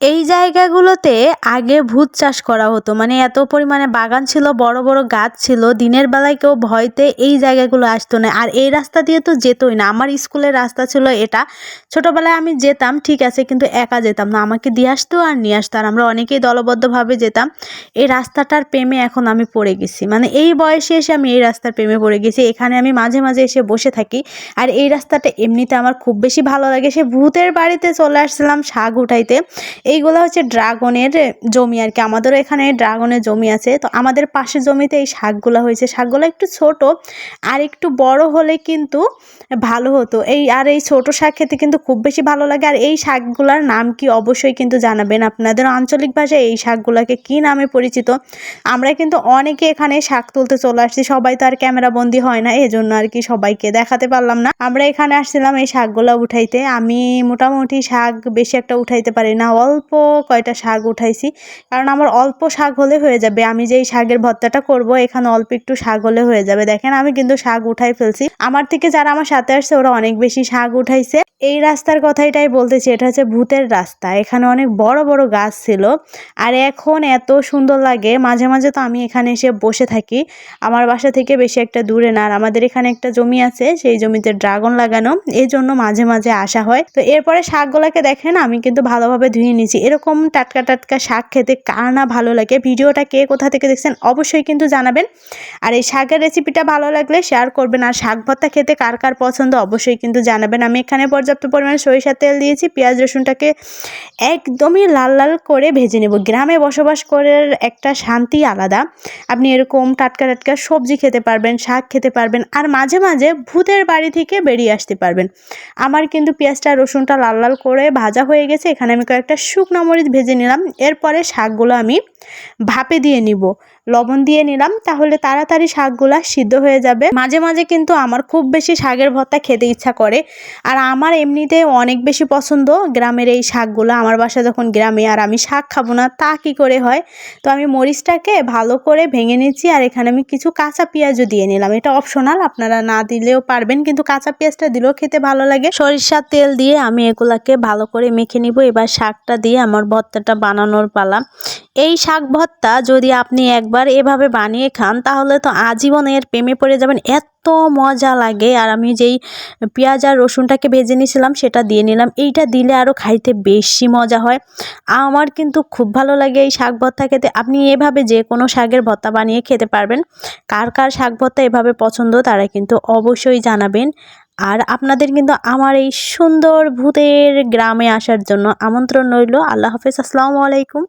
এই জায়গাগুলোতে আগে ভূত চাষ করা হতো। মানে এত পরিমাণে বাগান ছিল, বড় বড় গাছ ছিল, দিনের বেলায় কেউ ভয়তে এই জায়গাগুলো আসতো না। আর এই রাস্তা দিয়ে তো যেতই না। আমার স্কুলের রাস্তা ছিল এটা। ছোটোবেলায় আমি যেতাম, ঠিক আছে, কিন্তু একা যেতাম না। আমাকে দিয়ে আসতো আর নিয়ে আসতো। আর আমরা অনেকেই দলবদ্ধভাবে যেতাম। এই রাস্তাটার প্রেমে এখন আমি পড়ে গেছি। মানে এই বয়সে এসে আমি এই রাস্তার প্রেমে পড়ে গেছি। এখানে আমি মাঝে মাঝে এসে বসে থাকি। আর এই রাস্তাটা এমনিতে আমার খুব বেশি ভালো লাগে। সে ভূতের বাড়িতে চলে আসছিলাম শাক উঠাইতে। এইগুলো হচ্ছে ড্রাগনের জমি আর কি। আমাদেরও এখানে ড্রাগনের জমি আছে। তো আমাদের পাশের জমিতে এই শাকগুলো হয়েছে। শাকগুলো একটু ছোট আর একটু বড় হলে কিন্তু ভালো হতো। এই আর এই ছোট শাক খেতে কিন্তু খুব বেশি ভালো লাগে। আর এই শাকগুলোর নাম কি অবশ্যই কিন্তু জানাবেন আপনাদের। আঞ্চলিক ভাষায় এই শাকগুলোকে কি নামে পরিচিত? আমরা কিন্তু অনেকে এখানে শাক তুলতে চলে আসছি। সবাই তো আর ক্যামেরা বন্দি হয় না। এজন্য আর কি সবাইকে দেখাতে পারলাম না। আমরা এখানে আসছিলাম এই শাকগুলো উঠাইতে। আমি মোটামুটি শাক বেশি একটা উঠাইতে পারি না। অল্প কয়টা শাক উঠাইছি। কারণ আমার অল্প শাক হলে হয়ে যাবে। আমি যেই শাকের ভর্তাটা করব, এখানে অল্প একটু শাক হলে হয়ে যাবে। দেখেন, আমি কিন্তু শাক উঠাই ফেলছি। আমার থেকে যারা আমার সাথে আসছে, ওরা অনেক বেশি শাক উঠাইছে। এই রাস্তার কথাইটাই বলতেছি, এটা হচ্ছে ভূতের রাস্তা। এখানে অনেক বড় বড় গাছ ছিল। আর এখন এত সুন্দর লাগে। মাঝে মাঝে তো আমি এখানে এসে বসে থাকি। আমার বাসা থেকে বেশি একটা দূরে না। আর আমাদের এখানে একটা জমি আছে, সেই জমিতে ড্রাগন লাগানো। এই জন্য মাঝে মাঝে আসা হয়। তো এরপরে শাকগুলোকে দেখেন, আমি কিন্তু ভালোভাবে ধুয়ে নিয়েছি। এরকম টাটকা টাটকা শাক খেতে কার না ভালো লাগে? ভিডিওটা কে কোথা থেকে দেখছেন অবশ্যই কিন্তু জানাবেন। আর এই শাকের রেসিপিটা ভালো লাগলে শেয়ার করবেন। আর শাক ভর্তা খেতে কার কার পছন্দ অবশ্যই কিন্তু জানাবেন। আমি এখানে পর্যাপ্ত পরিমাণে সরিষার তেল দিয়েছি। পেঁয়াজ, রসুনটাকে একদমই লাল লাল করে ভেজে নেব। গ্রামে বসবাস করে একটা শান্তি আলাদা। আপনি এরকম টাটকা টাটকা সবজি খেতে পারবেন, শাক খেতে পারবেন। আর মাঝে মাঝে ভূতের বাড়ি থেকে বেরিয়ে আসতে পারবেন। আমার কিন্তু পেঁয়াজটা, রসুনটা লাল লাল করে ভাজা হয়ে গেছে। এখানে আমি কয়েকটা শুকনো মরিচ ভেজে নিলাম। এরপরে শাকগুলো আমি ভাপে দিয়ে নিব। লবণ দিয়ে নিলাম, তাহলে তাড়াতাড়ি শাকগুলা সিদ্ধ হয়ে যাবে। মাঝে মাঝে কিন্তু আমার খুব বেশি শাকের ভর্তা খেতে ইচ্ছা করে। আর আমার এমনিতে অনেক বেশি পছন্দ গ্রামের এই শাকগুলো। আমার বাসা যখন গ্রামে আর আমি শাক খাব না, তা কি করে হয়? তো আমি মরিচটাকে ভালো করে ভেঙে নিচ্ছি আর এখানে আমি কিছু কাঁচা পেঁয়াজও দিয়ে নিলাম। এটা অপশনাল, আপনারা না দিলেও পারবেন, কিন্তু কাঁচা পেঁয়াজটা দিলেও খেতে ভালো লাগে। সরিষার তেল দিয়ে আমি এগুলাকে ভালো করে মেখে নিব। এবার শাকটা দিয়ে আমার ভর্তাটা বানানোর পালা। এই শাক ভর্তা যদি আপনি একবার এভাবে বানিয়ে খান, তাহলে তো আজীবন এর প্রেমে পড়ে যাবেন। এত মজা লাগে। আর আমি যেই পেঁয়াজ আর রসুনটাকে ভেজে নিয়েছিলাম, সেটা দিয়ে নিলাম। এইটা দিলে আরও খাইতে বেশি মজা হয়। আমার কিন্তু খুব ভালো লাগে এই শাক ভর্তা খেতে। আপনি এভাবে যে কোনো শাকের ভর্তা বানিয়ে খেতে পারবেন। কার কার শাক ভর্তা এভাবে পছন্দ, তারা কিন্তু অবশ্যই জানাবেন। আর আপনাদের কিন্তু আমার এই সুন্দর ভূতের গ্রামে আসার জন্য আমন্ত্রণ রইল। আল্লাহ হাফেজ। আসসালামু আলাইকুম।